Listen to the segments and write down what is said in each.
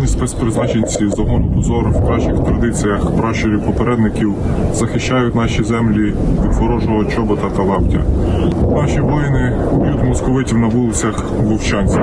Звані спецпризначенці загону дозор в кращих традиціях пращурів попередників захищають наші землі від ворожого чобота та лаптя. Наші воїни б'ють московитів на вулицях Вовчанця.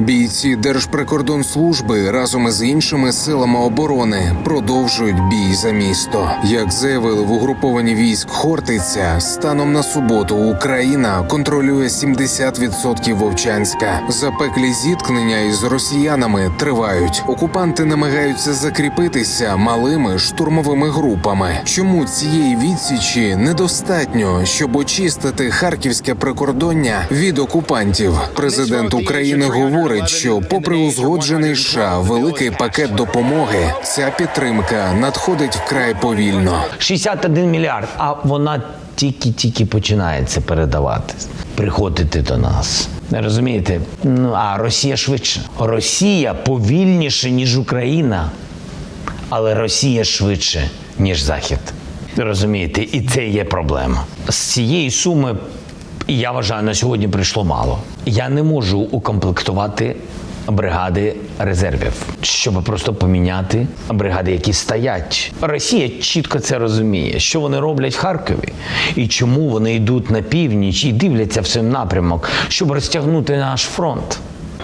Бійці Держприкордонслужби разом із іншими силами оборони продовжують бій за місто. Як заявили в угрупованні військ Хортиця, станом на суботу Україна контролює 70% Вовчанська. Запеклі зіткнення із росіянами тривають. Окупанти намагаються закріпитися малими штурмовими групами. Чому цієї відсічі недостатньо, щоб очистити харківське прикордоння від окупантів? Президент України говорить, що, попри узгоджений США великий пакет допомоги, ця підтримка надходить вкрай повільно. 61 мільярд, а вона тільки-тільки починається передаватись, приходити до нас. Розумієте? Ну а Росія швидше. Росія повільніше, ніж Україна, але Росія швидше, ніж Захід. Розумієте, і це є проблема. З цієї суми, я вважаю, на сьогодні прийшло мало. Я не можу укомплектувати бригади резервів, щоб просто поміняти бригади, які стоять. Росія чітко це розуміє, що вони роблять в Харкові і чому вони йдуть на північ і дивляться в цей напрямок, щоб розтягнути наш фронт.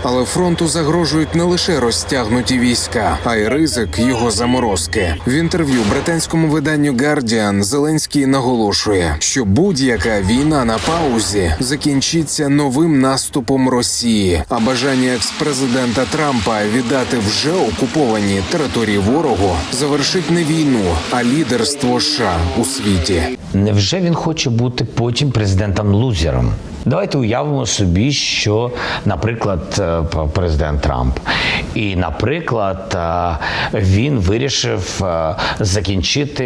Але фронту загрожують не лише розтягнуті війська, а й ризик його заморозки. В інтерв'ю британському виданню Guardian Зеленський наголошує, що будь-яка війна на паузі закінчиться новим наступом Росії. А бажання екс-президента Трампа віддати вже окуповані території ворогу завершить не війну, а лідерство США у світі. Невже він хоче бути потім президентом-лузером? Давайте уявимо собі, що, наприклад, е, президент Трамп, і, наприклад, е, він вирішив е, закінчити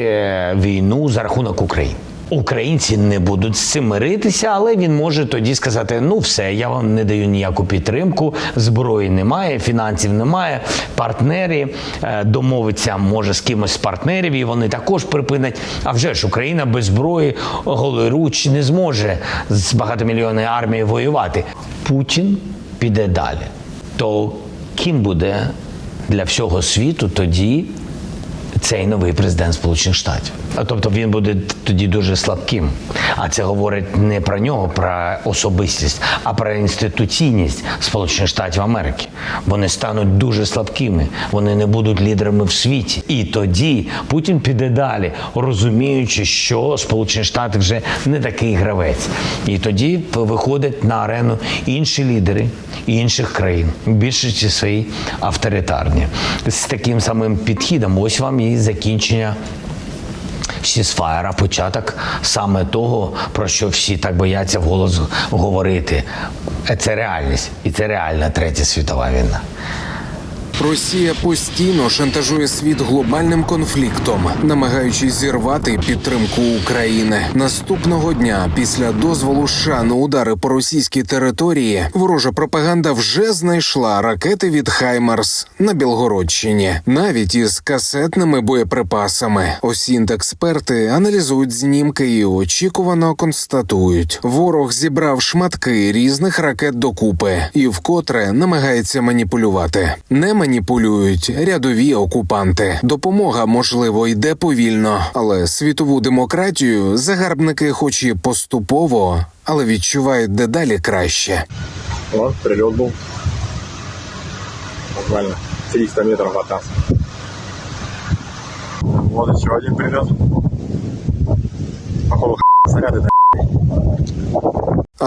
війну за рахунок України. Українці не будуть з цим миритися, але він може тоді сказати: ну все, я вам не даю ніяку підтримку, зброї немає, фінансів немає, партнери е, домовиться може з кимось з партнерів, і вони також припинять. А вже ж Україна без зброї голоруч не зможе з багатомільйонною армією воювати. Путін піде далі. То ким буде для всього світу тоді цей новий президент Сполучених Штатів. А тобто він буде тоді дуже слабким. А це говорить не про нього, про особистість, а про інституційність Сполучених Штатів Америки. Вони стануть дуже слабкими, вони не будуть лідерами в світі. І тоді Путін піде далі, розуміючи, що Сполучені Штати вже не такий гравець. І тоді виходять на арену інші лідери інших країн, більшості свої авторитарні. З таким самим підхідом, ось вам і закінчення Сісфаєра, початок саме того, про що всі так бояться вголос говорити. Це реальність, і це реальна третя світова війна. Росія постійно шантажує світ глобальним конфліктом, намагаючись зірвати підтримку України. Наступного дня, після дозволу США на удари по російській території, ворожа пропаганда вже знайшла ракети від Хаймарс на Білгородщині, навіть із касетними боєприпасами. Осінт-експерти аналізують знімки і очікувано констатують: ворог зібрав шматки різних ракет докупи і вкотре намагається маніпулювати. Не маніпулюють рядові окупанти. Допомога, можливо, йде повільно, але світову демократію загарбники, хоч і поступово, але відчувають дедалі краще. О, прильот був. Буквально 300 метров от нас. Вот еще один прилет. Походу, снаряды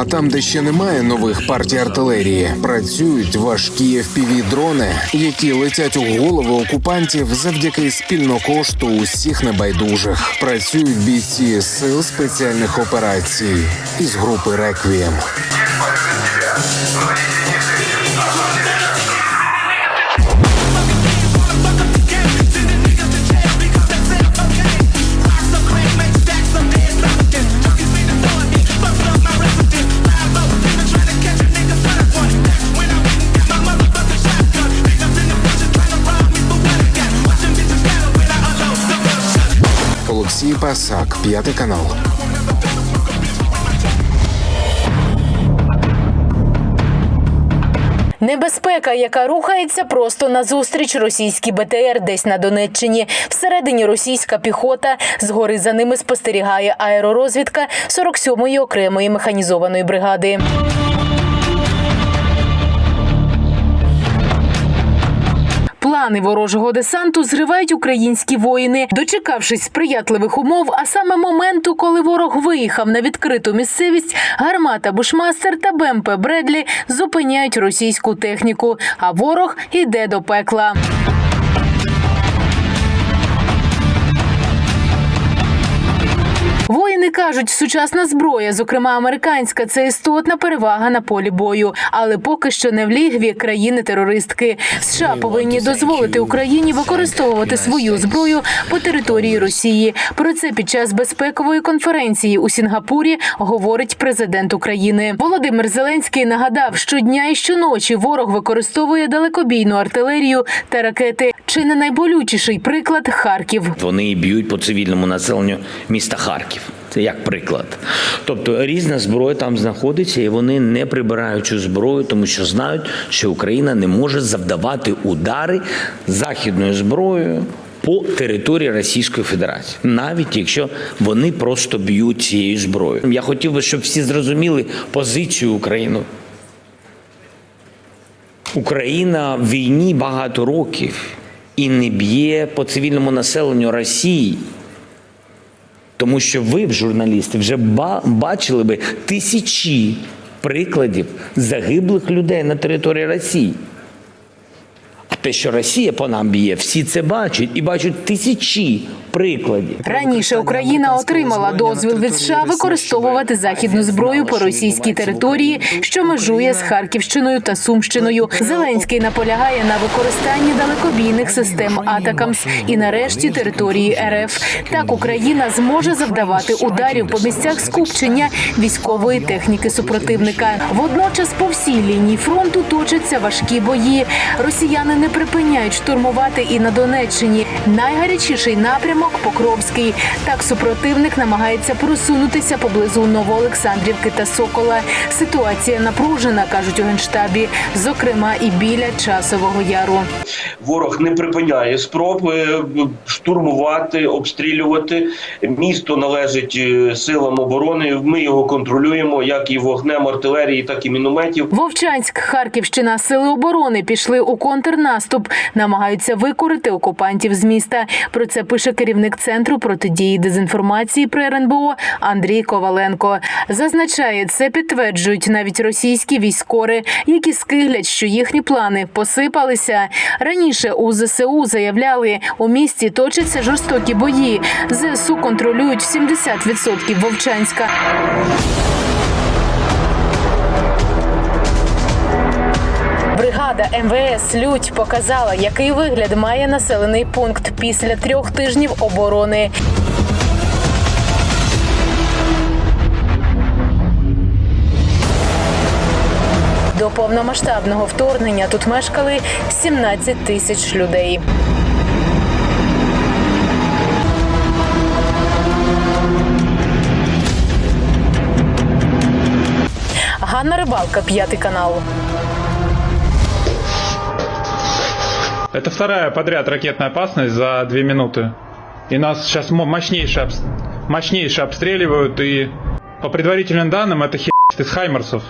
А там, де ще немає нових партій артилерії, працюють важкі fpv дрони, які летять у голови окупантів завдяки спільно кошту усіх небайдужих. Працюють бійці сил спеціальних операцій із групи Реквієм. Пасак, п'ятий канал. Небезпека, яка рухається просто назустріч російській БТР десь на Донеччині. Всередині російська піхота. Згори за ними спостерігає аеророзвідка 47-ї окремої механізованої бригади. Плани ворожого десанту зривають українські воїни, дочекавшись сприятливих умов, а саме моменту, коли ворог виїхав на відкриту місцевість, гармата Бушмастер та БМП Бредлі зупиняють російську техніку, а ворог іде до пекла. Воїни кажуть, сучасна зброя, зокрема американська, це істотна перевага на полі бою, але поки що не в лігві країни-терористки. США повинні дозволити Україні використовувати свою зброю по території Росії. Про це під час безпекової конференції у Сінгапурі говорить президент України. Володимир Зеленський нагадав, що дня і щоночі ворог використовує далекобійну артилерію та ракети. Чи не найболючіший приклад Харків? Вони б'ють по цивільному населенню міста Харків. Це як приклад. Тобто різна зброя там знаходиться, і вони не прибирають цю зброю, тому що знають, що Україна не може завдавати удари західною зброєю по території Російської Федерації, навіть якщо вони просто б'ють цією зброєю. Я хотів би, щоб всі зрозуміли позицію України. Україна в війні багато років і не б'є по цивільному населенню Росії. Тому що ви, журналісти, вже ба- бачили би тисячі прикладів загиблих людей на території Росії. Те, що Росія по нам б'є, всі це бачать і бачать тисячі прикладів. Раніше Україна отримала дозвіл від США використовувати західну зброю по російській території, що межує з Харківщиною та Сумщиною. Зеленський наполягає на використанні далекобійних систем Атакамс і нарешті території РФ. Так Україна зможе завдавати ударів по місцях скупчення військової техніки супротивника. Водночас по всій лінії фронту точаться важкі бої. Росіяни не припиняють штурмувати і на Донеччині. Найгарячіший напрямок Покровський. Так супротивник намагається просунутися поблизу Новоолександрівки та Сокола. Ситуація напружена, кажуть у генштабі, зокрема і біля часового яру. Ворог не припиняє спроб е, штурмувати, обстрілювати. Місто належить е, силам оборони. Ми його контролюємо, як і вогнем артилерії, так і мінометів. Вовчанськ, Харківщина, сили оборони пішли у контрнаступ, намагаються викорити окупантів з міста. Про це пише керівник центру протидії дезінформації при РНБО Андрій Коваленко. Зазначає, це підтверджують навіть російські військори, які скиглять, що їхні плани посипалися. Раніше у ЗСУ заявляли, у місті точаться жорстокі бої. ЗСУ контролюють 70% Вовчанська. Бригада МВС Людь показала, який вигляд має населений пункт після трьох тижнів оборони. До повномасштабного вторгнення тут мешкали 17 тисяч людей. Ганна Рибалка, п'ятий канал. Это вторая подряд ракетная опасность за две минуты. И нас сейчас мо- мощнейше, обс- мощнейше обстреливают. И по предварительным данным это хер из Хаймерсов.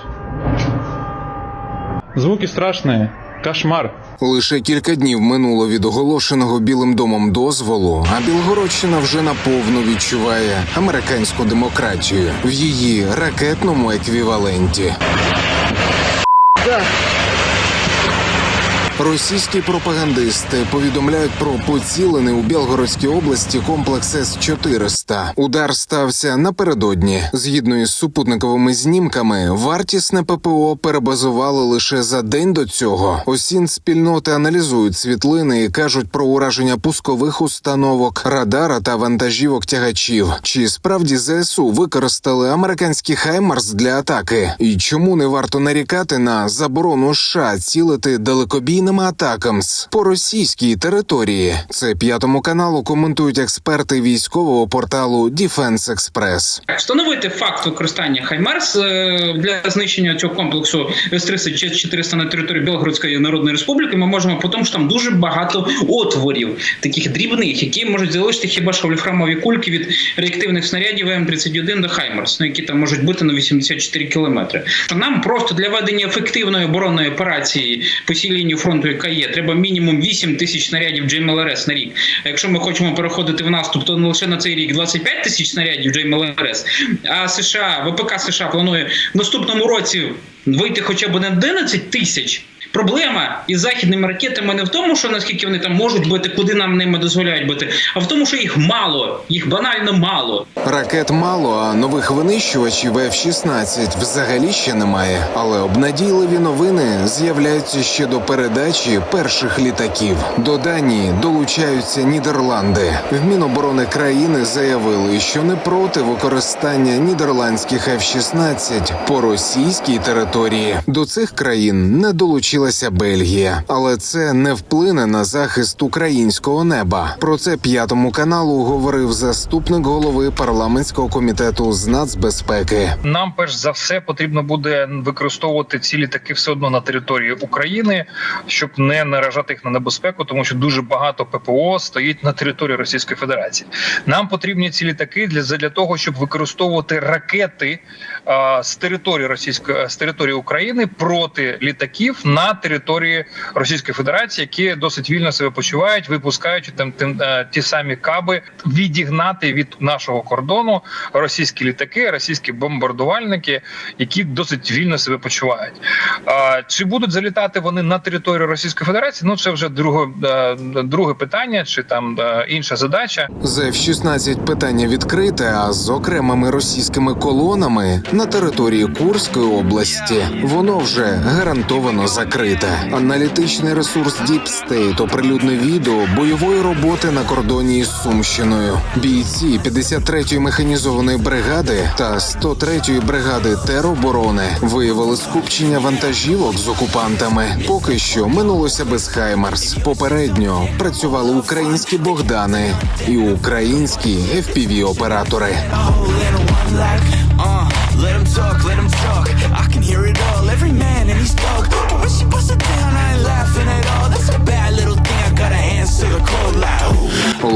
Звуки страшные. Кошмар. Лише кілька днів минуло від оголошеного Білим домом дозволу, а Білгородщина вже наповну відчуває американську демократію в її ракетному еквіваленті. Російські пропагандисти повідомляють про поцілений у Білгородській області комплекс С-400. Удар стався напередодні. Згідно із супутниковими знімками, вартісне ППО перебазували лише за день до цього. Осін спільноти аналізують світлини і кажуть про ураження пускових установок, радара та вантажівок тягачів. Чи справді ЗСУ використали американський Хаймарс для атаки? І чому не варто нарікати на заборону США цілити далекобійними масованими атаками по російській території. Це п'ятому каналу коментують експерти військового порталу Defense Express. Встановити факт використання Хаймерс е, для знищення цього комплексу С-300 400 на території Білгородської Народної Республіки. Ми можемо по тому, що там дуже багато отворів, таких дрібних, які можуть залишити хіба що вольфрамові кульки від реактивних снарядів М31 до Хаймерс, ну які там можуть бути на 84 кілометри. Нам просто для ведення ефективної оборонної операції по цій лінії фронту, яка є, треба мінімум 8 тисяч снарядів GMLRS на рік. А якщо ми хочемо переходити в наступ, то не лише на цей рік 25 тисяч снарядів GMLRS, а США, ВПК США планує в наступному році вийти хоча б на 11 тисяч. Проблема із західними ракетами не в тому, що наскільки вони там можуть бити, куди нам ними дозволяють бити, а в тому, що їх мало, їх банально мало. Ракет мало, а нових винищувачів F-16 взагалі ще немає. Але обнадійливі новини з'являються ще до передачі перших літаків. До Данії долучаються Нідерланди. В Міноборони країни заявили, що не проти використання нідерландських F-16 по російській території. До цих країн не долучилася Бельгія, але це не вплине на захист українського неба. Про це п'ятому каналу говорив заступник голови парламентського комітету з нацбезпеки. Нам перш за все потрібно буде використовувати ці літаки все одно на території України, щоб не наражати їх на небезпеку, тому що дуже багато ППО стоїть на території Російської Федерації. Нам потрібні ці літаки для для того, щоб використовувати ракети а, з території Російської з території України проти літаків на території Російської Федерації, які досить вільно себе почувають, випускаючи там тим е, ті самі каби, відігнати від нашого кордону російські літаки, російські бомбардувальники, які досить вільно себе почувають. А, чи будуть залітати вони на територію Російської Федерації? Ну це вже друге, е, друге питання, чи там е, інша задача. З F-16 питання відкрите, а з окремими російськими колонами на території Курської області воно вже гарантовано закрите. Аналітичний ресурс Deep State оприлюднив відео бойової роботи на кордоні із Сумщиною. Бійці 53-ї механізованої бригади та 103-ї бригади тероборони виявили скупчення вантажівок з окупантами. Поки що минулося без Хаймарс. Попередньо працювали українські Богдани і українські fpv оператори let him talk, let him talk.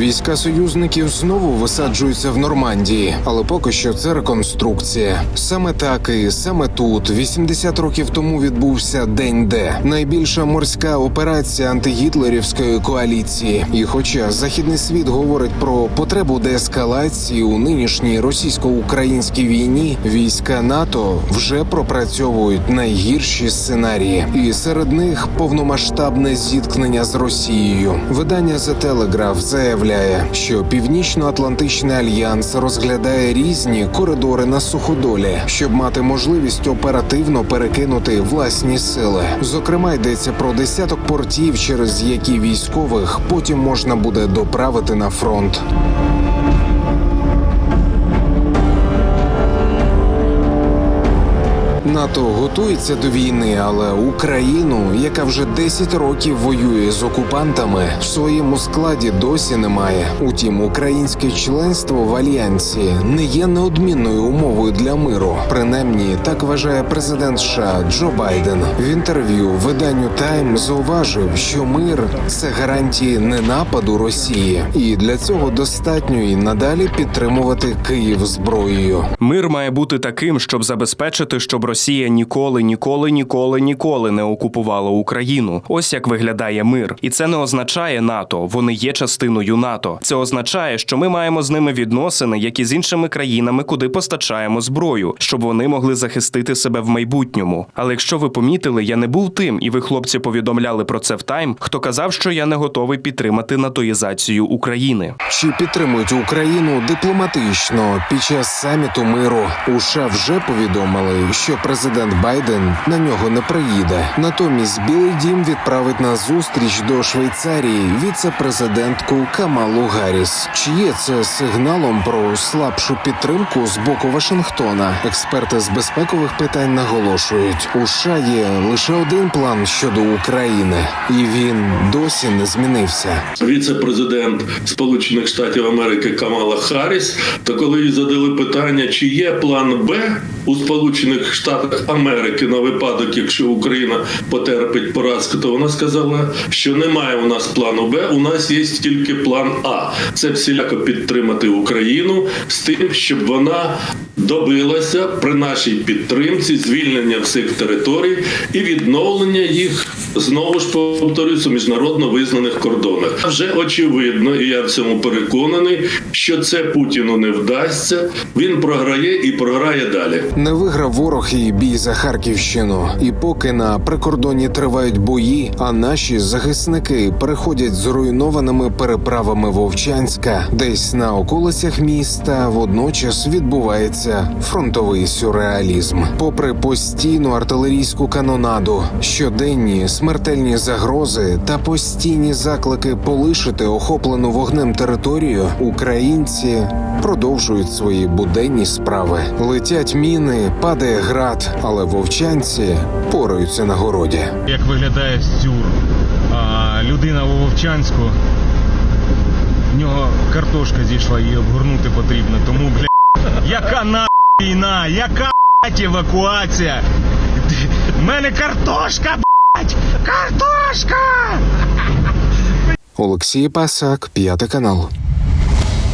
Війська союзників знову висаджуються в Нормандії, але поки що це реконструкція. Саме так і саме тут, 80 років тому, відбувся День Д, найбільша морська операція антигітлерівської коаліції. І хоча західний світ говорить про потребу деескалації у нинішній російсько-українській війні, війська НАТО вже пропрацьовують найгірші сценарії, і серед них повномасштабне зіткнення з Росією. Видання The Telegraph заявляє, що Північно-Атлантичний альянс розглядає різні коридори на суходолі, щоб мати можливість оперативно перекинути власні сили. Зокрема, йдеться про десяток портів, через які військових потім можна буде доправити на фронт. НАТО готується до війни, але Україну, яка вже 10 років воює з окупантами, в своєму складі досі немає. Утім, українське членство в альянсі не є неодмінною умовою для миру. Принаймні, так вважає президент США Джо Байден. В інтерв'ю виданню Тайм зауважив, що мир це гарантії ненападу Росії, і для цього достатньо і надалі підтримувати Київ зброєю. Мир має бути таким, щоб забезпечити, щоб Росія ніколи, ніколи, ніколи, ніколи не окупувала Україну. Ось як виглядає мир, і це не означає НАТО. Вони є частиною НАТО. Це означає, що ми маємо з ними відносини, як і з іншими країнами, куди постачаємо зброю, щоб вони могли захистити себе в майбутньому. Але якщо ви помітили, я не був тим, і ви хлопці повідомляли про це в тайм, хто казав, що я не готовий підтримати натоїзацію України. Чи підтримують Україну дипломатично під час саміту миру? У США вже повідомили, що президент Байден на нього не приїде. Натомість Білий Дім відправить на зустріч до Швейцарії віце-президентку Камалу Гарріс. Чи є це сигналом про слабшу підтримку з боку Вашингтона? Експерти з безпекових питань наголошують, у США є лише один план щодо України, і він досі не змінився. віце-президент Сполучених Штатів Америки Камала Харріс, то коли їй задали питання, чи є план Б у Сполучених Штатах Америки на випадок, якщо Україна потерпить поразку, то вона сказала, що немає у нас плану Б, у нас є тільки план А. Це всіляко підтримати Україну з тим, щоб вона добилася при нашій підтримці звільнення всіх територій і відновлення їх знову ж повторюсь у міжнародно визнаних кордонах. Вже очевидно, і я в цьому переконаний, що це Путіну не вдасться. Він програє і програє далі. Не виграв ворог і бій за Харківщину. І поки на прикордоні тривають бої, а наші захисники переходять зруйнованими переправами Вовчанська, десь на околицях міста водночас відбувається фронтовий сюрреалізм. Попри постійну артилерійську канонаду, щоденні смертельні загрози та постійні заклики полишити охоплену вогнем територію, українці продовжують свої буденні справи. Летять міни, падає град, але вовчанці пораються на городі. як виглядає стюр. Людина у Вовчанську. В нього картошка зійшла, її обгорнути потрібно. Тому, бля, яка на війна, яка евакуація? В мене картошка! Картошка! Олексій Пасак, п'ятий канал.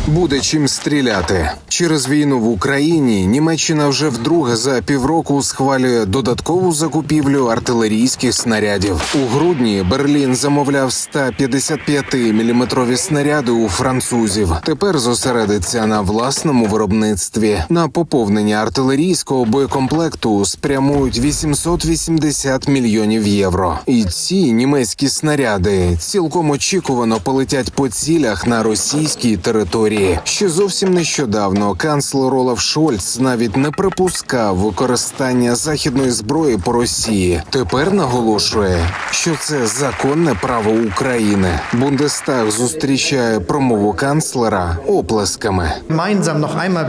Буде чим стріляти через війну в Україні. Німеччина вже вдруге за півроку схвалює додаткову закупівлю артилерійських снарядів. У грудні Берлін замовляв 155-мм снаряди у французів. Тепер зосередиться на власному виробництві. На поповнення артилерійського боєкомплекту спрямують 880 мільйонів євро. І ці німецькі снаряди цілком очікувано полетять по цілях на російській території. Ще зовсім нещодавно канцлер Олаф Шольц навіть не припускав використання західної зброї по Росії. Тепер наголошує, що це законне право України. Бундестаг зустрічає промову канцлера оплесками. gemeinsam noch einmal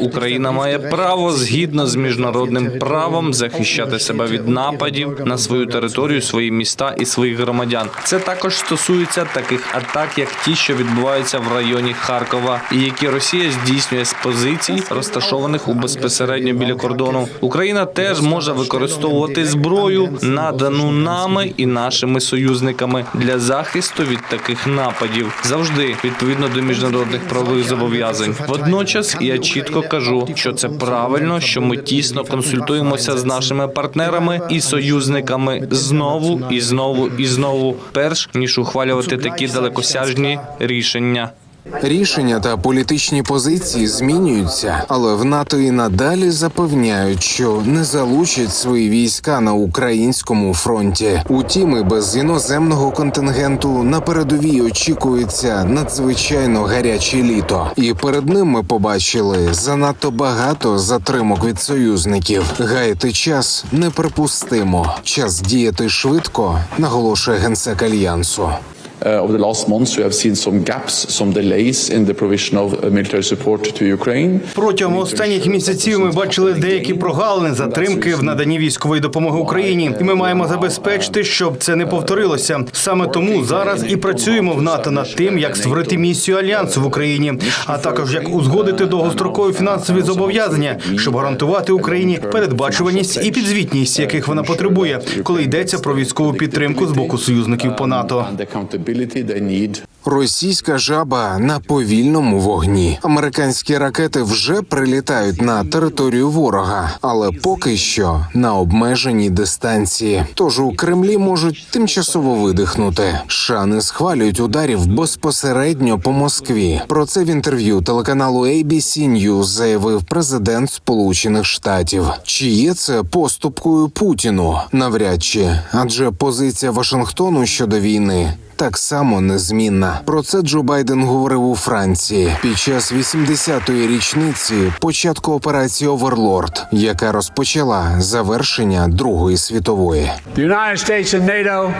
Україна має право згідно з міжнародним правом захищати себе від нападів на свою територію, свої міста і своїх громадян. Це також стосується таких атак, як ті, що відбуваються в районі Харкова, і які Росія здійснює з позицій, розташованих у безпосередньо біля кордону. Україна теж може використовувати зброю, надану нами і нашими союзниками для захисту від таких нападів, завжди відповідно до міжнародних правових зобов'язань. Водночас я чітко кажу, що це правильно, що ми тісно консультуємося з нашими партнерами і союзниками знову і знову і знову, перш ніж ухвалювати такі далекосяжні рішення. Рішення та політичні позиції змінюються, але в НАТО і надалі запевняють, що не залучать свої війська на українському фронті. Утім, і без іноземного контингенту на передовій очікується надзвичайно гаряче літо, і перед ним ми побачили занадто багато затримок від союзників. Гаяти час неприпустимо. Час діяти швидко, наголошує генсек альянсу. Uh, over the last months, we have seen some gaps, some delays in the provision of uh, military support to Ukraine. Протягом останніх місяців ми бачили деякі прогалини, затримки в наданні військової допомоги Україні, і ми маємо забезпечити, щоб це не повторилося. Саме тому зараз і працюємо в НАТО над тим, як створити місію альянсу в Україні, а також як узгодити довгострокові фінансові зобов'язання, щоб гарантувати Україні передбачуваність і підзвітність, яких вона потребує, коли йдеться про військову підтримку з боку союзників по НАТО. Російська жаба на повільному вогні. Американські ракети вже прилітають на територію ворога, але поки що на обмеженій дистанції. Тож у Кремлі можуть тимчасово видихнути. США не схвалюють ударів безпосередньо по Москві. Про це в інтерв'ю телеканалу ABC News заявив президент Сполучених Штатів. Чи є це поступкою Путіну? Навряд чи, адже позиція Вашингтону щодо війни так само незмінна. Про це Джо Байден говорив у Франції під час 80-ї річниці початку операції Оверлорд, яка розпочала завершення Другої світової. The United States and NATO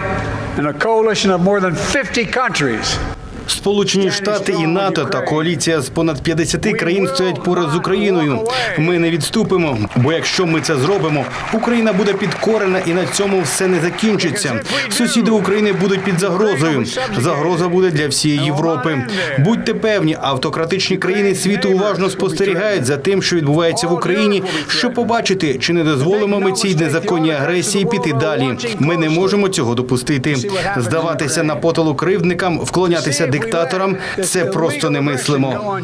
and a coalition of more than 50 countries Сполучені Штати і НАТО та коаліція з понад 50 країн стоять поряд з Україною. Ми не відступимо, бо якщо ми це зробимо, Україна буде підкорена і на цьому все не закінчиться. Сусіди України будуть під загрозою. Загроза буде для всієї Європи. Будьте певні, автократичні країни світу уважно спостерігають за тим, що відбувається в Україні, щоб побачити, чи не дозволимо ми цій незаконній агресії піти далі. Ми не можемо цього допустити. Здаватися на поталу кривдникам, вклонятися диктаторам це просто немислимо.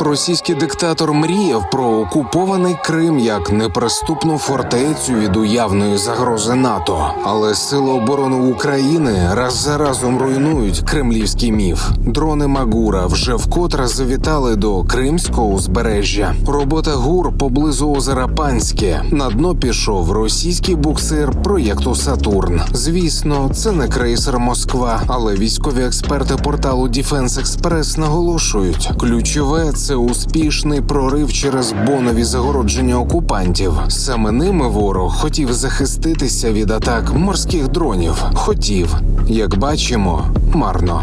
Російський диктатор мріяв про окупований Крим як неприступну фортецю від уявної загрози НАТО. Але сили оборони України раз за разом руйнують кремлівський міф. Дрони Магура вже вкотре завітали до Кримського узбережжя. Робота гур поблизу озера Панське. На дно пішов російський буксир проєкту Сатурн. Звісно, це не крейсер Москва, але військові експерти порталу Defense Express наголошують, ключове це успішний прорив через бонові загородження окупантів. Саме ними ворог хотів захиститися від атак морських дронів. Хотів, як бачимо, марно.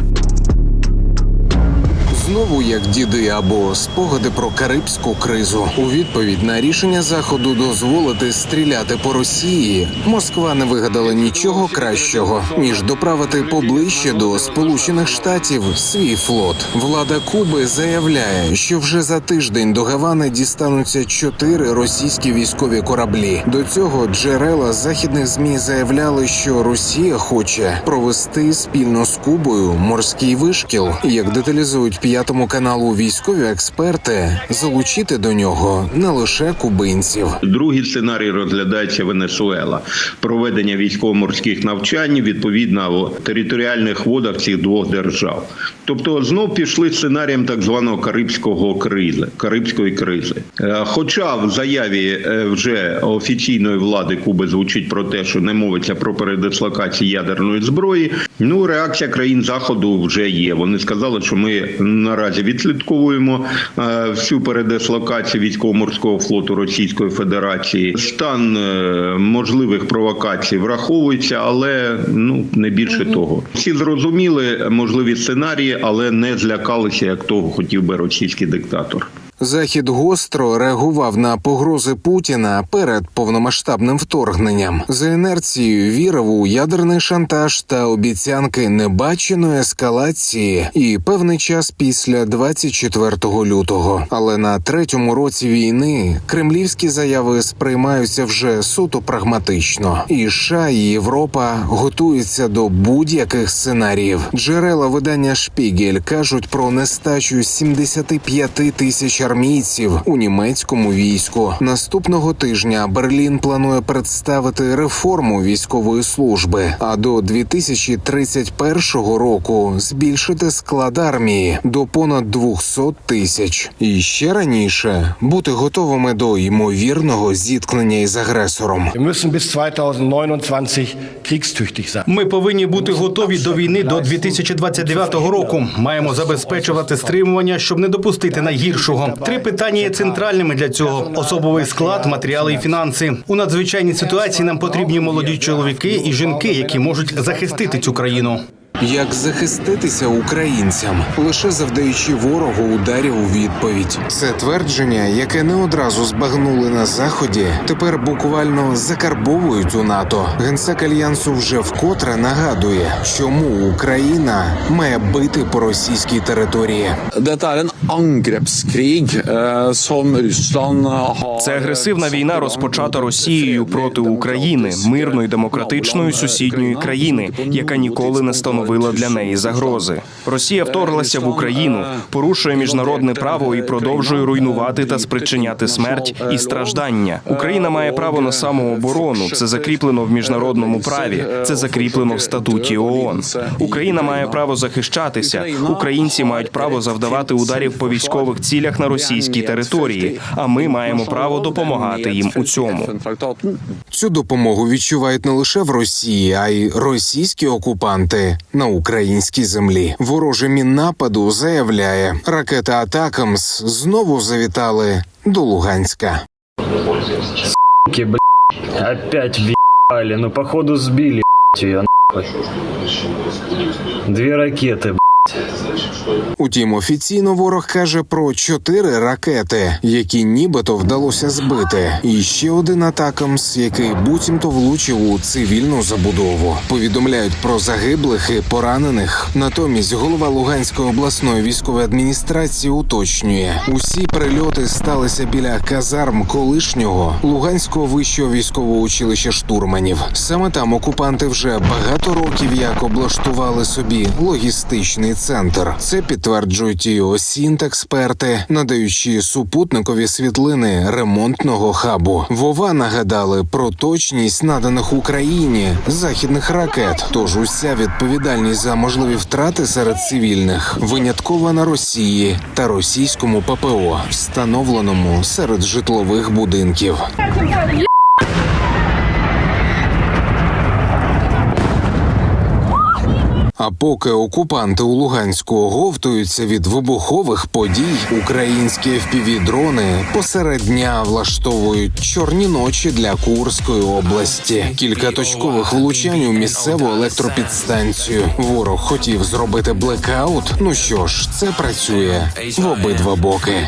Знову як діди або спогади про карибську кризу. У відповідь на рішення заходу дозволити стріляти по Росії. Москва не вигадала нічого кращого ніж доправити поближче до Сполучених Штатів свій флот. Влада Куби заявляє, що вже за тиждень до Гавани дістануться чотири російські військові кораблі. До цього джерела західних змі заявляли, що Росія хоче провести спільно з Кубою морський вишкіл. Як деталізують п'ятому каналу військові експерти, залучити до нього не лише кубинців. Другий сценарій розглядається Венесуела. Проведення військово-морських навчань відповідно в територіальних водах цих двох держав. Тобто знов пішли сценарієм так званого карибського кризи, карибської кризи. Е, Хоча в заяві е, вже офіційної влади Куби звучить про те, що не мовиться про передислокацію ядерної зброї. Ну реакція країн заходу вже є. Вони сказали, що ми наразі відслідковуємо е, всю передислокацію військово-морського флоту Російської Федерації. Стан е, можливих провокацій враховується, але ну не більше того. Всі зрозуміли можливі сценарії, але не злякалися, як того хотів би російський диктатор. Захід гостро реагував на погрози Путіна перед повномасштабним вторгненням. За інерцією вірив у ядерний шантаж та обіцянки небаченої ескалації і певний час після 24 лютого. Але на третьому році війни кремлівські заяви сприймаються вже суто прагматично. І США і Європа готуються до будь-яких сценаріїв. Джерела видання Шпігель кажуть про нестачу 75 тисяч армійців у німецькому війську. Наступного тижня Берлін планує представити реформу військової служби, а до 2031 року збільшити склад армії до понад 200 тисяч. І ще раніше бути готовими до ймовірного зіткнення із агресором. Wir müssen bis 2029 kriegstüchtig sein. Ми повинні бути готові до війни до 2029 року. Маємо забезпечувати стримування, щоб не допустити найгіршого. Три питання є центральними для цього: особовий склад, матеріали і фінанси. У надзвичайній ситуації нам потрібні молоді чоловіки і жінки, які можуть захистити цю країну. Як захиститися українцям, лише завдаючи ворогу ударів у відповідь. Це твердження, яке не одразу збагнули на заході, тепер буквально закарбовують у НАТО. Генсек альянсу вже вкотре нагадує, чому Україна має бити по російській території. Er eh, Це агресивна війна розпочата Росією проти України, мирної демократичної сусідньої країни, яка ніколи не становила становила для неї загрози. Росія вторглася в Україну, порушує міжнародне право і продовжує руйнувати та спричиняти смерть і страждання. Україна має право на самооборону. Це закріплено в міжнародному праві. Це закріплено в статуті ООН. Україна має право захищатися. Українці мають право завдавати ударів по військових цілях на російській території. А ми маємо право допомагати їм у цьому. Цю допомогу відчувають не лише в Росії, а й російські окупанти на українській землі. Вороже нападу заявляє, ракета Атакамс знову завітали до Луганська. Суки, блядь, опять въебали, ну походу сбили, блядь, ее нахуй. Две ракеты, блядь. Утім, офіційно ворог каже про чотири ракети, які нібито вдалося збити, і ще один атакамс, який буцімто влучив у цивільну забудову. Повідомляють про загиблих і поранених. Натомість голова Луганської обласної військової адміністрації уточнює: усі прильоти сталися біля казарм колишнього Луганського вищого військового училища штурманів. Саме там окупанти вже багато років як облаштували собі логістичний центр. Це підтверджують і осінт-експерти, надаючи супутникові світлини ремонтного хабу. Вова нагадали про точність наданих Україні західних ракет. Тож уся відповідальність за можливі втрати серед цивільних виняткова на Росії та російському ППО, встановленому серед житлових будинків. А поки окупанти у Луганську оговтуються від вибухових подій, українські FPV-дрони посеред дня влаштовують чорні ночі для Курської області. Кілька точкових влучань у місцеву електропідстанцію. Ворог хотів зробити блекаут. Ну що ж, це працює в обидва боки.